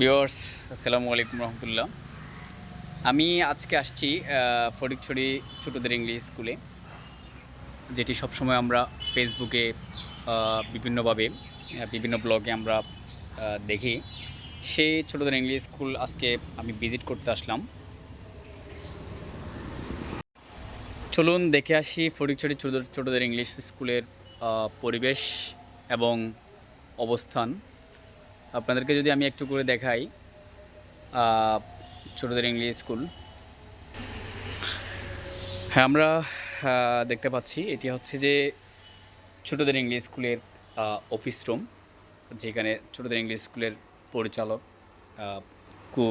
Viewers আসসালামু আলাইকুম রহমতুল্লাহ। আমি আজকে আসছি ফটিকছড়ি ছোটোদের ইংলিশ স্কুলে, যেটি সবসময় আমরা ফেসবুকে বিভিন্নভাবে বিভিন্ন ব্লগে আমরা দেখি। সেই ছোটোদের ইংলিশ স্কুল আজকে আমি ভিজিট করতে আসলাম। চলুন দেখে আসি ফটিকছড়ি ছোটো ছোটোদের ইংলিশ স্কুলের পরিবেশ এবং অবস্থান। আপনাদেরকে যদি আমি একটু করে দেখাই ছোটোদের ইংলিশ স্কুল হ্যাঁ আমরা দেখতে পাচ্ছি, এটি হচ্ছে যে ছোটোদের ইংলিশ স্কুলের অফিস রুম যেখানে ছোটোদের ইংলিশ স্কুলের পরিচালক কু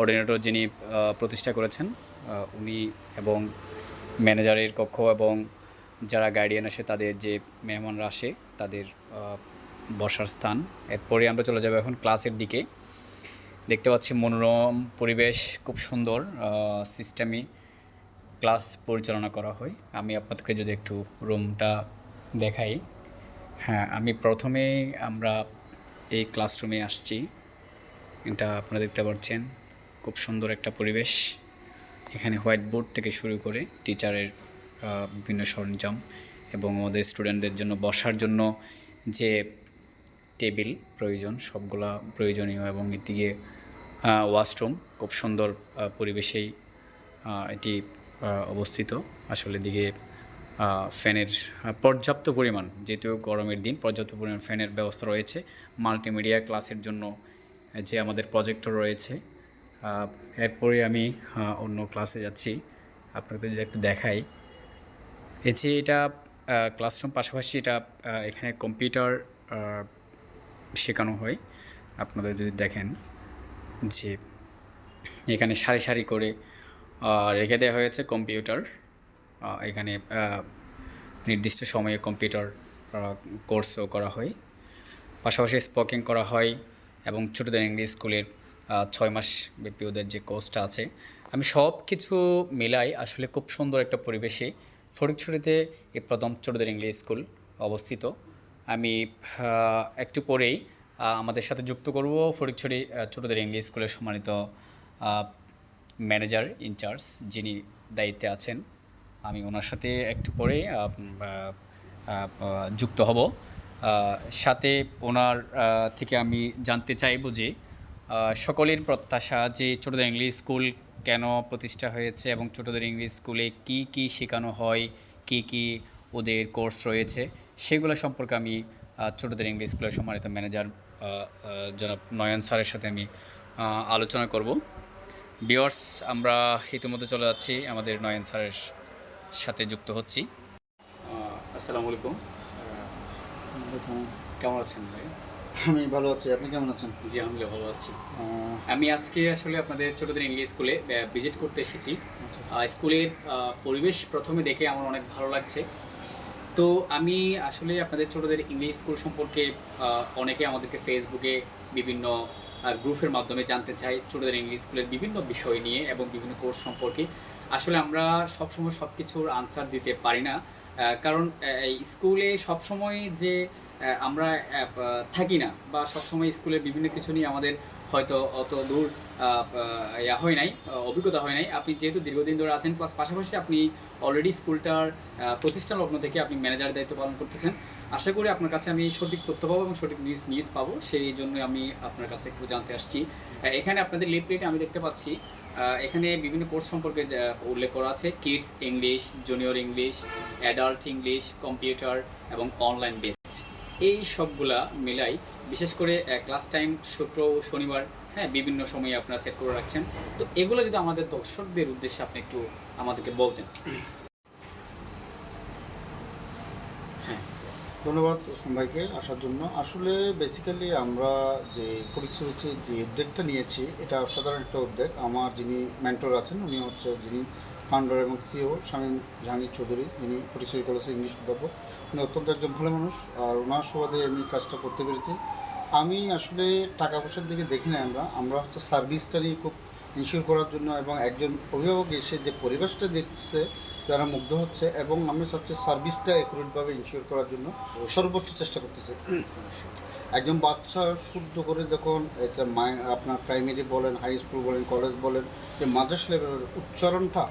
অর্ডিনেটর যিনি প্রতিষ্ঠা করেছেন উনি এবং ম্যানেজারের কক্ষ এবং যারা গার্ডিয়ান আসে, তাদের যে মেহমানরা আসে, তাদের বসার স্থান। এরপরে আমরা চলে যাব এখন ক্লাসের দিকে। দেখতে পাচ্ছি মনোরম পরিবেশ, খুব সুন্দর সিস্টেমে ক্লাস পরিচালনা করা হয়। আমি আপনাদেরকে যদি একটু রুমটা দেখাই। হ্যাঁ আমি প্রথমে আমরা এই ক্লাসরুমে আসছি। এটা আপনারা দেখতে পাচ্ছেন, খুব সুন্দর একটা পরিবেশ। এখানে হোয়াইট বোর্ড থেকে শুরু করে টিচারের বিভিন্ন সরঞ্জাম এবং আমাদের স্টুডেন্টদের জন্য বসার জন্য যে টেবিল প্রয়োজন, সবগুলা প্রয়োজনীয় এবং এদিকে ওয়াশরুম খুব সুন্দর পরিবেশেই এটি অবস্থিত। আসলে দিকে ফ্যানের পর্যাপ্ত পরিমাণ, যেহেতু গরমের দিন, পর্যাপ্ত পরিমাণ ফ্যানের ব্যবস্থা রয়েছে। মাল্টিমিডিয়া ক্লাসের জন্য যে আমাদের প্রজেক্টর রয়েছে এরপরে আমি অন্য ক্লাসে যাচ্ছি। আপনাদের যদি একটু দেখাই। এই যে এটা ক্লাসরুম পাশাপাশি এটা এখানে কম্পিউটার শেখানো হয়। আপনাদের যদি দেখেন যে এখানে সারি সারি করে রেখে দেওয়া হয়েছে কম্পিউটার। এখানে নির্দিষ্ট সময়ে কম্পিউটার কোর্সও করা হয়। পাশাপাশি স্পোকিং করা হয় এবং ছোটোদের ইংলিশ স্কুলের ছয় মাস ব্যাপী ওদের যে কোর্সটা আছে। আমি সব কিছু মিলাই আসলে খুব সুন্দর একটা পরিবেশে ফটিকছড়িতে এই প্রথম ছোটোদের ইংলিশ স্কুল অবস্থিত। আমি একটু পরেই আমাদের সাথে যুক্ত করব ফটিকছড়ি আহ, ছোটোদের ইংলিশ স্কুলের সম্মানিত ম্যানেজার ইনচার্জ যিনি দায়িত্বে আছেন। আমি ওনার সাথে একটু পরে যুক্ত হব। সাথে ওনার থেকে আমি জানতে চাইব যে সকলের প্রত্যাশা যে ছোটোদের ইংলিশ স্কুল কেন প্রতিষ্ঠা হয়েছে এবং ছোটোদের ইংলিশ স্কুলে কি কি শেখানো হয় কি কি ওদের কোর্স রয়েছে। সেগুলো সম্পর্কে আমি ছোটোদের ইংলিশ স্কুলের সম্মানিত ম্যানেজার জনাব নয়ন স্যারের সাথে আমি আলোচনা করব। বিয়ার্স আমরা ইতিমধ্যে চলে যাচ্ছি। আমাদের নয়ন স্যারের সাথে যুক্ত হচ্ছি। আসসালামু আলাইকুম। কেমন আছেন ভাই? আমি ভালো আছি। আপনি কেমন আছেন? জি আলহামদুলিল্লাহ ভালো আছি। আমি আজকে আসলে আপনাদের ছোটদের ইংলিশ স্কুলে ভিজিট করতে এসেছি। স্কুলের পরিবেশ প্রথমে দেখে আমার অনেক ভালো লাগছে। তো আমি আসলে আপনাদের ছোটদের ইংলিশ স্কুল সম্পর্কে অনেকে আমাদেরকে ফেসবুকে বিভিন্ন গ্রুপের মাধ্যমে জানতে চাই ছোটদের ইংলিশ স্কুলের বিভিন্ন বিষয় নিয়ে এবং বিভিন্ন কোর্স সম্পর্কে। আসলে আমরা সবসময় সব কিছুর আনসার দিতে পারি না কারণ স্কুলে সবসময় যে আমরা থাকি না বা সবসময় স্কুলের বিভিন্ন কিছু নিয়ে আমাদের হয়তো অত দূর ইয়া হয় নাই অভিজ্ঞতা হয় নাই। আপনি যেহেতু দীর্ঘদিন ধরে আছেন প্লাস পাশাপাশি আপনি অলরেডি স্কুলটার প্রতিষ্ঠান লগ্ন থেকে আপনি ম্যানেজারের দায়িত্ব পালন করতেছেন। আশা করি আপনার কাছে আমি সঠিক তথ্য পাবো এবং সঠিক নিউজ নিউজ পাবো। সেই জন্য আমি আপনার কাছে একটু জানতে আসছি। এখানে আপনাদের লিপলেটে আমি দেখতে পাচ্ছি এখানে বিভিন্ন কোর্স সম্পর্কে উল্লেখ করা আছে। Kids English junior English adult English computer এবং অনলাইন বেচ এই সবগুলা মিলাই, বিশেষ করে ক্লাস টাইম শুক্র ও শনিবার হ্যাঁ বিভিন্ন সময়ে আপনারা সেট করে রাখছেন। তো এগুলো যদি আমাদের দর্শকদের উদ্দেশ্যে আপনি একটু আমাদেরকে বলতেন। হ্যাঁ। ধন্যবাদ সবাইকে আসার জন্য। আসলে বেসিক্যালি আমরা যে ফরিক্সের হচ্ছে যে উদ্যোগটা নিয়েছি, এটা অসাধারণ একটা উদ্যোগ। আমার যিনি মেন্টর আছেন, উনি হচ্ছে যিনি ফাউন্ডার এবং সিও শামীম জাহাঙ্গীর চৌধুরী, যিনি ফটিকছড়ি কলেজের ইংলিশ অধ্যাপক। উনি অত্যন্ত একজন ভালো মানুষ আর ওনার সুবাদে আমি কাজটা করতে পেরেছি। আমি আসলে টাকা পয়সার দিকে দেখি না আমরা। আমরা হচ্ছে সার্ভিসটা নিয়ে খুব ইনশিওর করার জন্য এবং একজন অভিভাবক এসে যে পরিবেশটা দেখছে যারা মুগ্ধ হচ্ছে এবং আমি চাচ্ছি সার্ভিসটা অ্যাকুরেটভাবে ইনশিওর করার জন্য সর্বোচ্চ চেষ্টা করতেছি। একজন বাচ্চা শুদ্ধ করে যখন এটা আপনার প্রাইমারি বলেন হাই স্কুল বলেন কলেজ বলেন, যে মাদ্রাসা লেভেলের উচ্চারণটা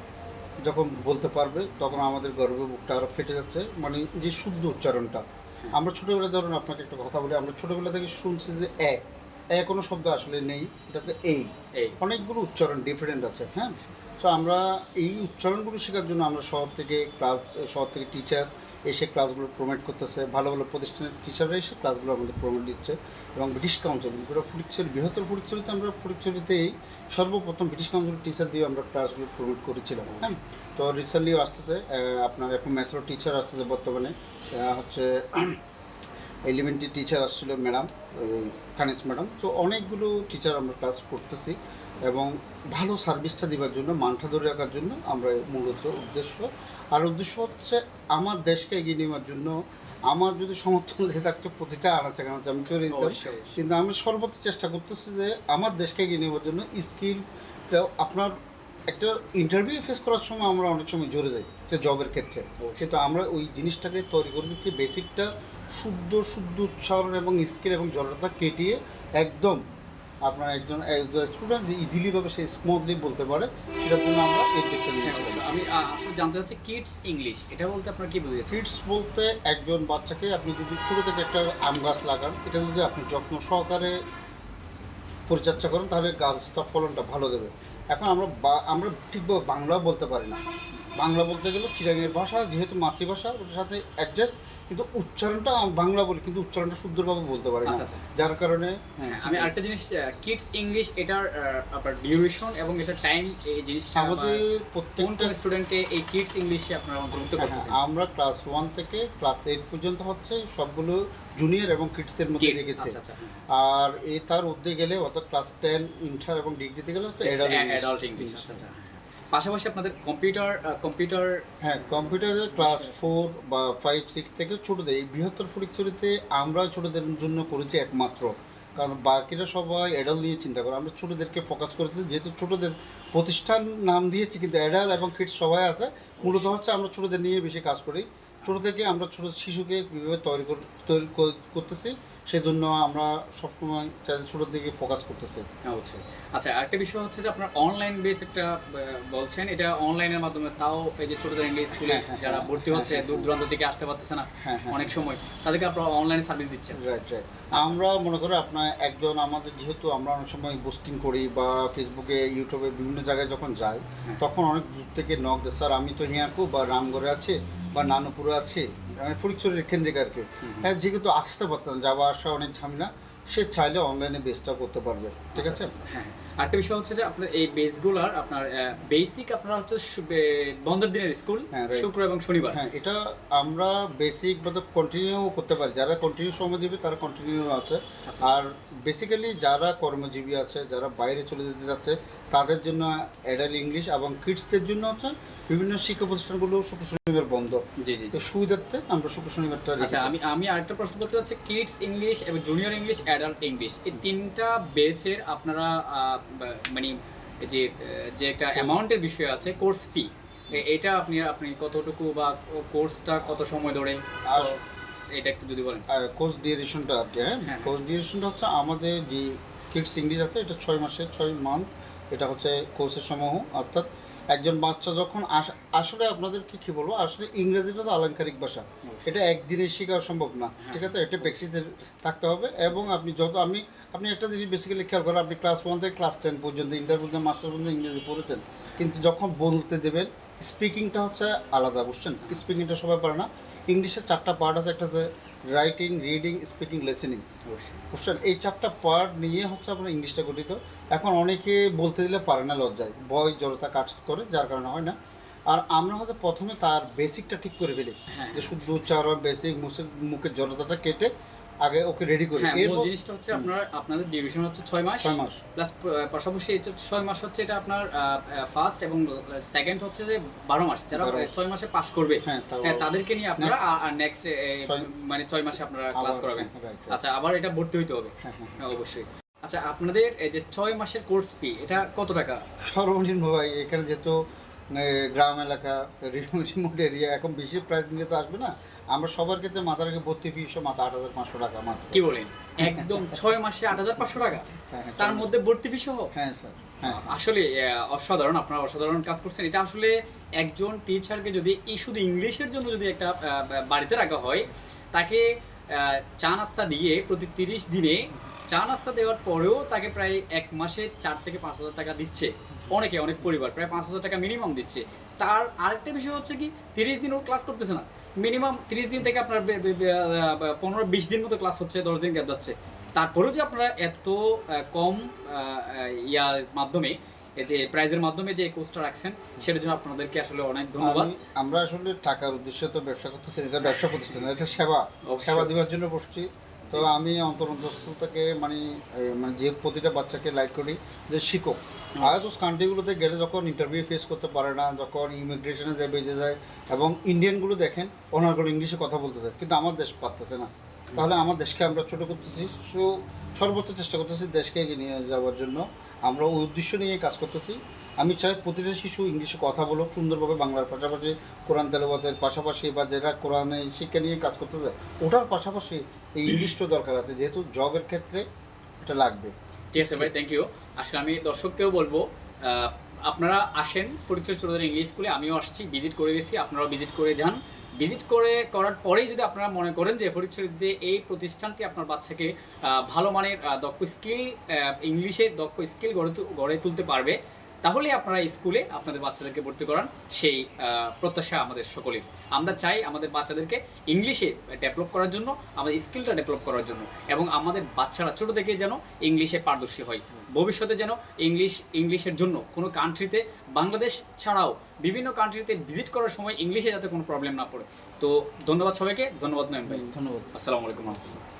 যখন বলতে পারবে তখন আমাদের গর্বে বুকটা আরও ফেটে যাচ্ছে। মানে যে শুদ্ধ উচ্চারণটা। আমরা ছোটোবেলা ধরুন আপনাকে একটা কথা বলি আমরা ছোটোবেলা থেকে শুনছি যে এ। এ কোনো শব্দ আসলে নেই এটাতে এই। এই। অনেকগুলো উচ্চারণ ডিফারেন্ট আছে হ্যাঁ? তো আমরা এই উচ্চারণগুলো শেখার জন্য আমরা শহর থেকে ক্লাস শহর থেকে টিচার এসে ক্লাসগুলো প্রমোট করতেছে, ভালো ভালো প্রতিষ্ঠানের টিচাররা এসে ক্লাসগুলো আমাদের প্রমোট দিচ্ছে এবং ব্রিটিশ কাউন্সিল পুরো ফুরিকচুরি বৃহত্তর ফুরিকচুরিতে আমরা ফুরিকচুরিতেই সর্বপ্রথম ব্রিটিশ কাউন্সিল টিচার দিয়ে আমরা ক্লাসগুলো প্রোমোট করেছিলাম হ্যাঁ? তো রিসেন্টলিও আসতেছে আপনার এখন ম্যাথ্রো টিচার আসতেছে বর্তমানে হচ্ছে এলিমেন্টারি টিচার আসছিল ম্যাডাম কানিস ম্যাডাম তো অনেকগুলো টিচার আমরা ক্লাস করতেছি এবং ভালো সার্ভিসটা দেওয়ার জন্য মানটা ধরে রাখার জন্য আমরা মূলত উদ্দেশ্য। আর উদ্দেশ্য হচ্ছে আমার দেশকে এগিয়ে নেওয়ার জন্য আমার যদি সমর্থন যে থাকতো প্রতিটা আনাচে কানাচে আমি চলে দিতাম। কিন্তু আমি সর্বোচ্চ চেষ্টা করতেছি যে আমার দেশকে এগিয়ে নেওয়ার জন্য স্কিল আপনার একটা ইন্টারভিউ ফেস করার সময় আমরা অনেক সময় জোরে যাই যে জবের ক্ষেত্রে। কিন্তু আমরা ওই জিনিসটাকে তৈরি করে দিচ্ছি বেসিকটা শুদ্ধ শুদ্ধ উচ্চারণ এবং স্কিল এবং জড়তা কেটিয়ে একদম আপনার একজন স্টুডেন্ট ইজিলিভাবে সে স্মুথলি বলতে পারে সেটার জন্য আমরা এই দিকটা হ্যাঁ, নিয়েছি আমি আসলে জানতে চাচ্ছি কিডস ইংলিশ এটা বলতে আপনার কি বুঝেছেন কিডস বলতে একজন বাচ্চাকে আপনি যদি ছোটো থেকে একটা আম গাছ লাগান এটা যদি আপনি যত্ন সহকারে পরিচর্যা করেন তাহলে গাছটা ফলনটা ভালো দেবে। এখন আমরা আমরা ঠিকভাবে বাংলা বলতে পারি না। বাংলা বলতে গেলে চিরাঙের ভাষা, যেহেতু মাতৃভাষা, ওটার সাথে অ্যাডজাস্ট কিন্তু উচ্চারণটা বাংলা বলে কিন্তু উচ্চারণটা শুদ্ধভাবে বলতে পারি না আচ্ছা, আচ্ছা। যার কারণে হ্যাঁ, আমি আরেকটা জিনিস কিডস ইংলিশ এটার আপনার ডিউরেশন এবং এটার টাইম এই জিনিসটা আমাদের প্রত্যেকটা স্টুডেন্টকে এই কিডস ইংলিশে আপনারা অন্তর্ভুক্ত হ্যাঁ, করতেছেন হ্যাঁ, আমরা ক্লাস ওয়ান থেকে ক্লাস এইট পর্যন্ত হচ্ছে সবগুলো জুনিয়র এবং কিডসের মধ্যে Kids, রেখেছি আচ্ছা। আর এ তার ঊর্ধ্বে গেলে অর্থাৎ ক্লাস টেন ইন্টার এবং ডিগ্রিতে গেলে হচ্ছে adult অ্যাডাল্ট ইংলিশ আচ্ছা আচ্ছা। পাশাপাশি আপনাদের কম্পিউটার কম্পিউটার হ্যাঁ কম্পিউটারের ক্লাস ফোর বা ফাইভ সিক্স থেকে ছোটোদের, এই বৃহত্তর ফরিকচুরিতে আমরা ছোটোদের জন্য করেছি একমাত্র। কারণ বাকিরা সবাই অ্যাডাল নিয়ে চিন্তা করে। আমরা ছোটোদেরকে ফোকাস করেছি, যেহেতু ছোটোদের প্রতিষ্ঠান নাম দিয়েছি, কিন্তু অ্যাডাল এবং কিডস সবাই আছে। মূলত হচ্ছে আমরা ছোটোদের নিয়ে বেশি কাজ করি। ছোটো থেকে আমরা ছোটো শিশুকে কীভাবে তৈরি তৈরি কর- করতেছি সেজন্য আমরা সবসময় ছোটোর দিকে ফোকাস করতেছি। হ্যাঁ, অবশ্যই। আচ্ছা আরেকটা বিষয় হচ্ছে যে আপনার অনলাইন বেস একটা বলছেন এটা অনলাইনের মাধ্যমে তাও এই যে ছোটদের ইংলিশ স্কুলে হ্যাঁ, হ্যাঁ, যারা হ্যাঁ, ভর্তি হচ্ছে দূর দূরান্ত থেকে আসতে পারতেছে না হ্যাঁ, হ্যাঁ। অনেক সময় তাদেরকে আপনারা অনলাইনে সার্ভিস দিচ্ছেন? রাইট রাইট আমরা মনে করি আপনার একজন আমাদের যেহেতু আমরা অনেক সময় বুস্টিং করি বা ফেসবুকে ইউটিউবে বিভিন্ন জায়গায় যখন যাই তখন অনেক দূর থেকে নক দেয় স্যার আমি তো হিয়াকু বা রামগড়ে আছে বা নানুপুরে আছে মানে ফরিকচুরের থেকে আর কি। হ্যাঁ যেহেতু আসতে পারতাম যাওয়া আসা অনেক ঝামেলা সে চাইলে অনলাইনে বেসটা করতে পারবে ঠিক আছে? আচ্ছা, হ্যাঁ। আরেকটা বিষয় হচ্ছে যে আপনার এই বেসগুলার আপনার বেসিক আপনারা হচ্ছে বন্ধের দিনের স্কুল হ্যাঁ. শুক্র এবং শনিবার। হ্যাঁ এটা আমরা বেসিক বা কন্টিনিউ করতে পারি। যারা কন্টিনিউ সময় দিবে তারা কন্টিনিউ আছে। আচ্ছা। আর বেসিক্যালি যারা কর্মজীবী আছে যারা বাইরে চলে যেতে যাচ্ছে তাদের জন্য অ্যাডাল্ট ইংলিশ এবং কিডসদের জন্য হচ্ছে বিভিন্ন শিক্ষা প্রতিষ্ঠানগুলো শুক্র শনিবার বন্ধ। জি জি তো সুবিধার্থে আমরা শুক্র শনিবারটা আচ্ছা আমি আমি আরেকটা প্রশ্ন করতে চাচ্ছি। কিডস ইংলিশ এবং জুনিয়র ইংলিশ অ্যাডাল্ট ইংলিশ এই তিনটা বেচের আপনারা মানে যে যে একটা অ্যামাউন্টের বিষয় আছে কোর্স ফি এটা আপনি আপনি কতটুকু বা কোর্সটা কত সময় ধরে? আর এটা একটু যদি বলেন। কোর্স ডিউরেশনটা আর কি হ্যাঁ? হ্যাঁ। কোর্স ডিউরেশনটা হচ্ছে আমাদের যে কিডস ইংলিশ আছে এটা ছয় মাসের ছয় মান্থ এটা হচ্ছে কোর্সের সমূহ অর্থাৎ একজন বাচ্চা যখন আস- আসলে আপনাদেরকে কি বলব আসলে ইংরেজিটা তো আলংকারিক ভাষা। এটা একদিনে শেখা সম্ভব না ঠিক আছে? এটা প্র্যাকটিসের থাকতে হবে এবং আপনি যত আমি আপনি একটা জিনিস বেসিক্যালি খেয়াল করেন আপনি ক্লাস ওয়ান থেকে ক্লাস টেন পর্যন্ত ইন্টার পর্যন্ত মাস্টার পর্যন্ত ইংরেজি পড়েছেন কিন্তু যখন বলতে দেবেন স্পিকিংটা হচ্ছে আলাদা বুঝছেন? স্পিকিংটা সবাই পারে না। ইংলিশের চারটা পার্ট আছে একটা রাইটিং রিডিং স্পিকিং লিসেনিং অবশ্যই। এই চারটা পার্ট নিয়ে হচ্ছে আপনার ইংলিশটা গঠিত। এখন অনেকে বলতে দিলে পারে না লজ্জায়। ভয় জড়তা কাজ করে যার কারণে হয় না। আর আমরা হয়তো প্রথমে তার বেসিকটা ঠিক করে ফেলি। হ্যাঁ। যে শুদ্ধ উচ্চারণ বেসিক মুখে মুখের জড়তাটা কেটে আগে ওকে রেডি করি। হ্যাঁ মূল জিনিসটা হচ্ছে আপনার আপনাদের ডিউরেশন হচ্ছে ছয় মাস। ছয় মাস। প্লাস পাশাপাশি এই যে ছয় মাস হচ্ছে এটা আপনার ফার্স্ট এবং সেকেন্ড হচ্ছে যে বারো মাস। যারা বারো মাস। ছয় মাসে পাস করবে হ্যাঁ, হ্যাঁ তাদেরকে নিয়ে আপনারা আর নেক্সট মানে ছয় মাসে আপনারা ক্লাস করাবেন. আচ্ছা আবার এটা ভর্তি হইতে হবে। হ্যাঁ, হ্যাঁ, অবশ্যই। আচ্ছা আপনাদের এই যে ছয় মাসের কোর্স ফি এটা কত টাকা? সর্বনিম্ন ভাই এখানে যেহেতু গ্রাম এলাকা রিমোট এরিয়া এখন বেশি প্রাইস নিলে তো আসবে না। আমরা সবার ক্ষেত্রে মাথা রেখে ভর্তি ফিস মাথা আট হাজার পাঁচশো টাকা মাত্র। কি বলেন? একদম ছয় মাসে আট হাজার পাঁচশো টাকা? হ্যাঁ, হ্যাঁ, তার মধ্যে ভর্তি ফি সহ? হ্যাঁ স্যার হ্যাঁ। আসলে অসাধারণ আপনারা অসাধারণ কাজ করছেন। এটা আসলে একজন টিচারকে যদি এই শুধু ইংলিশের জন্য যদি একটা বাড়িতে রাখা হয় তাকে চা নাস্তা দিয়ে প্রতি তিরিশ দিনে চা নাস্তা দেওয়ার পরেও তাকে প্রায় এক মাসে চার থেকে পাঁচ হাজার টাকা দিচ্ছে। অনেকে অনেক পরিবার প্রায় পাঁচ হাজার টাকা মিনিমাম দিচ্ছে। তার আরেকটা বিষয় হচ্ছে কি তিরিশ দিন ও ক্লাস করতেছে না। মিনিমাম তিরিশ দিন থেকে আপনার পনেরো বিশ দিন মতো ক্লাস হচ্ছে দশ দিন গ্যাপ যাচ্ছে। তারপরেও যে আপনারা এত কম ইয়ার মাধ্যমে যে প্রাইজের মাধ্যমে যে কোর্সটা রাখছেন সেটার জন্য আপনাদেরকে আসলে অনেক ধন্যবাদ। আমরা আসলে টাকার উদ্দেশ্যে তো ব্যবসা করতেছি এটা ব্যবসা প্রতিষ্ঠান এটা সেবা। সেবা দেওয়ার জন্য বসছি। তো আমি অন্তর্ন্তস্থতাকে মানে মানে যে প্রতিটা বাচ্চাকে লাইক করি যে শিক্ষক আয়াস কান্ট্রিগুলোতে গেলে যখন ইন্টারভিউ ফেস করতে পারে না যখন ইমিগ্রেশনে যায় বেঁচে যায় এবং ইন্ডিয়ানগুলো দেখেন ওনারগুলো ইংলিশে কথা বলতে চায় কিন্তু আমার দেশ পারতেছে না। তাহলে আমার দেশকে আমরা ছোট করতেছি সো সর্বোচ্চ চেষ্টা করতেছি দেশকে এগিয়ে নিয়ে যাওয়ার জন্য। আমরা ওই উদ্দেশ্য নিয়ে কাজ করতেছি। আমি চাই প্রতিটা শিশু ইংলিশে কথা বলুক সুন্দরভাবে বাংলার পাশাপাশি কোরআন তেলাওয়াতের পাশাপাশি বা যারা কোরআনে শিক্ষা নিয়ে কাজ করতে চায় ওটার পাশাপাশি এই ইংলিশটা দরকার আছে যেহেতু জবের ক্ষেত্রে এটা লাগবে। ঠিক আছে ভাই থ্যাংক ইউ আসলে আমি দর্শককেও বলব আপনারা আসেন পরিচয় চৌধুরী ইংলিশ স্কুলে আমিও আসছি ভিজিট করে গেছি আপনারাও ভিজিট করে যান। ভিজিট করে করার পরেই যদি আপনারা মনে করেন যে ফরিদচুরিতে এই প্রতিষ্ঠানটি আপনার বাচ্চাকে ভালো মানের দক্ষ স্কিল ইংলিশে দক্ষ স্কিল গড়ে গড়ে তুলতে পারবে তাহলে আপনারা স্কুলে আপনাদের বাচ্চাদেরকে ভর্তি করান। সেই প্রত্যাশা আমাদের সকলের আমরা চাই আমাদের বাচ্চাদেরকে ইংলিশে ডেভেলপ করার জন্য আমাদের স্কিলটা ডেভেলপ করার জন্য এবং আমাদের বাচ্চারা ছোট থেকে যেন ইংলিশে পারদর্শী হয়। ভবিষ্যতে যেন ইংলিশ ইংলিশের জন্য কোনো কান্ট্রিতে বাংলাদেশ ছাড়াও বিভিন্ন কান্ট্রিতে ভিজিট করার সময় ইংলিশে যাতে কোনো প্রবলেম না পড়ে। তো ধন্যবাদ সবাইকে। ধন্যবাদ নয়ন ভাই। ধন্যবাদ। আসসালামু আলাইকুম রহমতুল্লাহ।